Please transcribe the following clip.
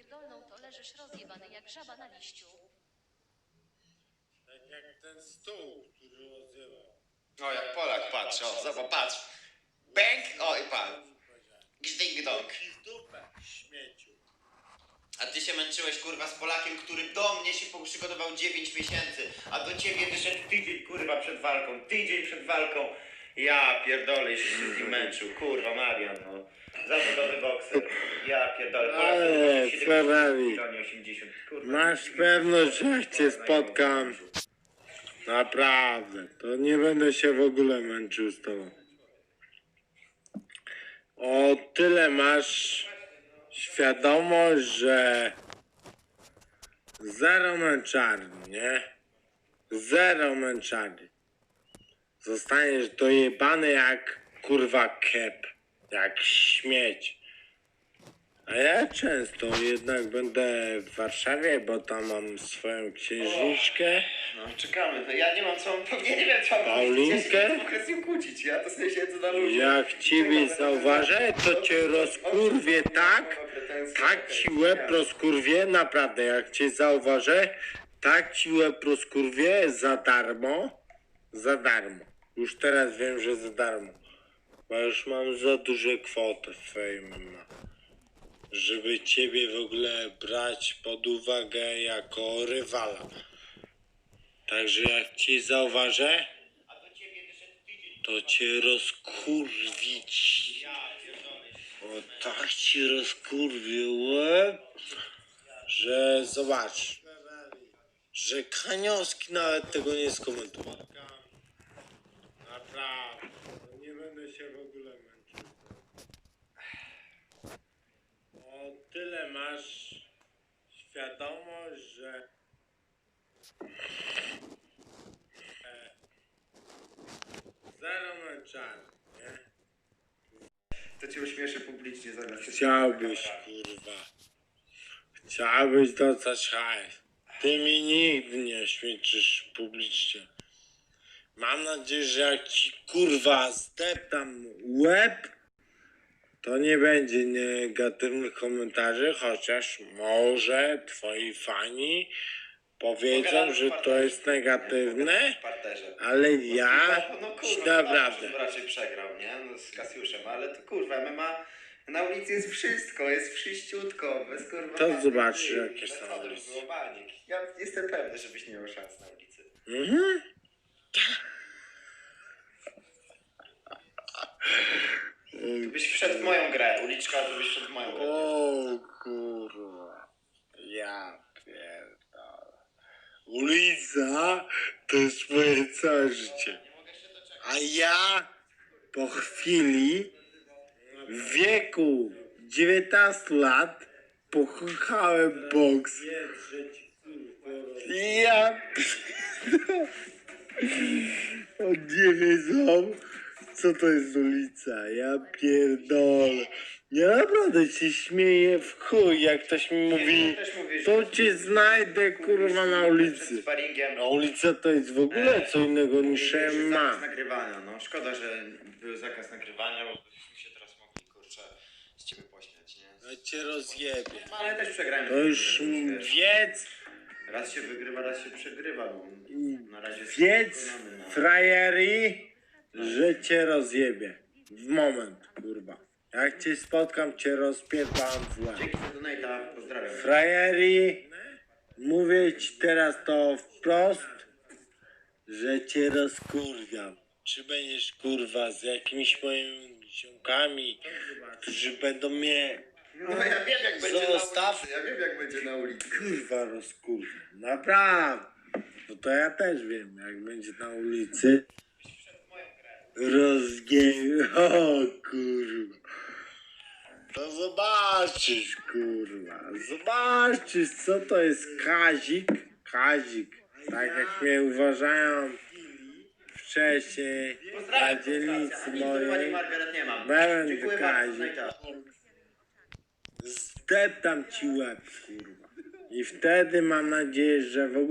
pierdolną, to leżysz rozjebany jak żaba na liściu. Tak jak ten stół, który rozjebał. O, jak Polak patrzy, o, zobacz, patrz. Bęk, o i pan. Gzding dong. I w dupę, śmieciu. A ty się męczyłeś kurwa z Polakiem, który do mnie się przygotował 9 miesięcy, a do ciebie wyszedł tydzień kurwa przed walką, tydzień przed walką. Ja pierdolę, się z nim męczył, kurwa Marian, no. Zawodowy pierdolę. Polak, Ale, który Ferrari. 70, 80, kurwa. Masz pewność, że jak cię spotkam, naprawdę, to nie będę się w ogóle męczył z tobą. O tyle masz świadomość, że zero męczarni, nie? Zero męczarni. Zostaniesz dojebany jak kurwa kep, jak śmieć. A ja często jednak będę w Warszawie, bo tam mam swoją księżniczkę. No czekamy, to ja nie mam co, pewnie nie wiem co mam Paulinkę? powiedzieć, ja się nie mogę z nim kłócić, ja to sobie siedzę na luzie. Jak ciebie zauważę, to cię rozkurwię tak, tak ci łeb rozkurwię, naprawdę, jak cię zauważę, tak ci łeb rozkurwię za darmo, za darmo. Już teraz wiem, że za darmo, bo już mam za duże kwoty w swojej MMA, żeby ciebie w ogóle brać pod uwagę jako rywala. Także jak cię zauważę, to cię rozkurwić. O tak ci rozkurwię łeb, że zobacz, że Kaniowski nawet tego nie skomentował. Naprawdę, nie będę się w ogóle męczył. O tyle masz świadomość, że e, męczarni, nie? To cię uśmieszy publicznie zamiast... Chciałbyś, kurwa. Chciałbyś dostać hajs. Ty mi nigdy nie śmieczysz publicznie. Mam nadzieję, że jak ci kurwa zdeptam łeb, to nie będzie negatywnych komentarzy, chociaż może twoi fani powiedzą, że to jest negatywne, parterze. ale ja No ci kurwa, naprawdę. Naprawdę. raczej przegrał, nie? No, z Kasiuszem, ale to kurwa, MMA na ulicy jest wszystko, jest wszyściutko, bez kurwa... To zobaczysz, Ty, jak jest bez banik. Ja jestem pewny, żebyś nie miał szans na ulicy. Mhm. Tu byś wszedł w moją grę, uliczka, to byś wszedł w moją grę. O kurwa. Ja pierdolę. Ulica to jest moje całe życie. A ja po chwili w wieku 19 lat pokochałem boks. Ja pierdolę. On nie wiedzą, co to jest ulica. Ja pierdolę. Ja naprawdę się śmieję w chuj, jak ktoś mi mówi, też mówisz, to cię znajdę kurwa na ulicy. sparingiem. A ulica to jest w ogóle co innego niż Jest Zakaz ma. nagrywania, no. Szkoda, że był zakaz nagrywania, bo byśmy się teraz mogli, kurczę, z ciebie pośmiać, nie? Ja cię rozjebie. No, ale też przegrałem. To już wiedz, Raz się wygrywa, raz się przegrywa, no. Na razie jest wiedz przekonany, no. frajery, że cię rozjebie. W moment, kurwa. Jak cię spotkam, cię rozpierdalam w łeb. Dzięki za donata, pozdrawiam. Frajery, mówię ci teraz to wprost, że cię rozkurwiam. Czy będziesz kurwa z jakimiś moimi ziomkami, którzy będą mnie No ja wiem jak będzie Zostaw. na ulicy, ja wiem jak będzie na ulicy. kurwa rozkurwiam. Naprawdę. No to ja też wiem, jak będzie na ulicy. Rozgie... O kurwa. To zobaczysz, kurwa. Zobaczysz, co to jest Kazik. Kazik. Tak jak mnie uważają wcześniej na dzielnicy mojej. Będę Kazik. Zdeptam ci łeb, kurwa. I wtedy mam nadzieję, że w ogóle